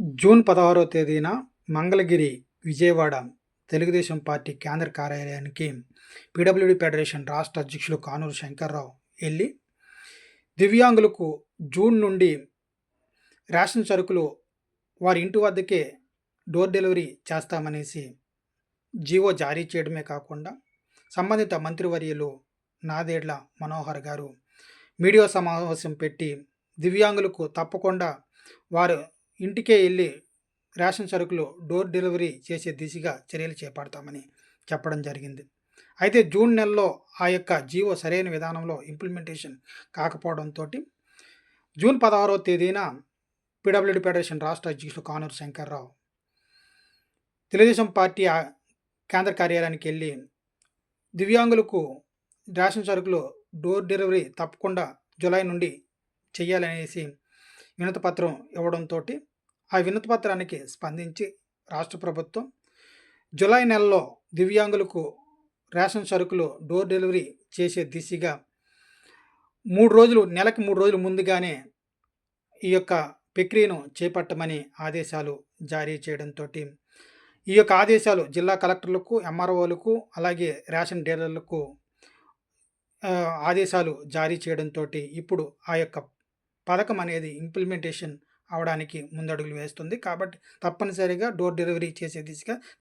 June పదహారో తేదీన Mangalagiri Vijayawada Telugu Desam party కేంద్ర కార్యాలయానికి పీడబ్ల్యూడి ఫెడరేషన్ రాష్ట్ర అధ్యక్షులు కానూరు శంకర్రావు వెళ్ళి దివ్యాంగులకు జూన్ నుండి రేషన్ సరుకులు వారి ఇంటి వద్దకే డోర్ డెలివరీ చేస్తామనేసి జీవో జారీ చేయడమే కాకుండా సంబంధిత మంత్రివర్యులు నాదేడ్ల మనోహర్ గారు మీడియా సమావేశం పెట్టి దివ్యాంగులకు తప్పకుండా వారు ఇంటికే వెళ్ళి రేషన్ సరుకులు డోర్ డెలివరీ చేసే దిశగా చర్యలు చేపడతామని చెప్పడం జరిగింది. అయితే జూన్ నెలలో ఆ యొక్క జీవో సరైన విధానంలో ఇంప్లిమెంటేషన్ కాకపోవడంతో జూన్ పదహారవ తేదీన పీడబ్ల్యూడి ఫెడరేషన్ రాష్ట్ర అధ్యక్షుడు కానూరు శంకర్రావు తెలుగుదేశం పార్టీ కేంద్ర కార్యాలయానికి వెళ్ళి దివ్యాంగులకు రేషన్ సరుకులు డోర్ డెలివరీ తప్పకుండా జూలై నుండి చేయాలనేసి వినతిపత్రం ఇవ్వడంతో ఆ వినతిపత్రానికి స్పందించి రాష్ట్ర ప్రభుత్వం జూలై నెలలో దివ్యాంగులకు రేషన్ సరుకులు డోర్ డెలివరీ చేసే దిశగా మూడు రోజులు నెలకి మూడు రోజులు ముందుగానే ఈ యొక్క ప్రక్రియను చేపట్టమని ఆదేశాలు జారీ చేయడంతో ఈ యొక్క ఆదేశాలు జిల్లా కలెక్టర్లకు ఎంఆర్ఓలకు అలాగే రేషన్ డీలర్లకు ఆదేశాలు జారీ చేయడంతో ఇప్పుడు ఆ యొక్క పథకం అనేది ఇంప్లిమెంటేషన్ అవడానికి ముందడుగులు వేస్తుంది. కాబట్టి తప్పనిసరిగా డోర్ డెలివరీ చేసే దిశగా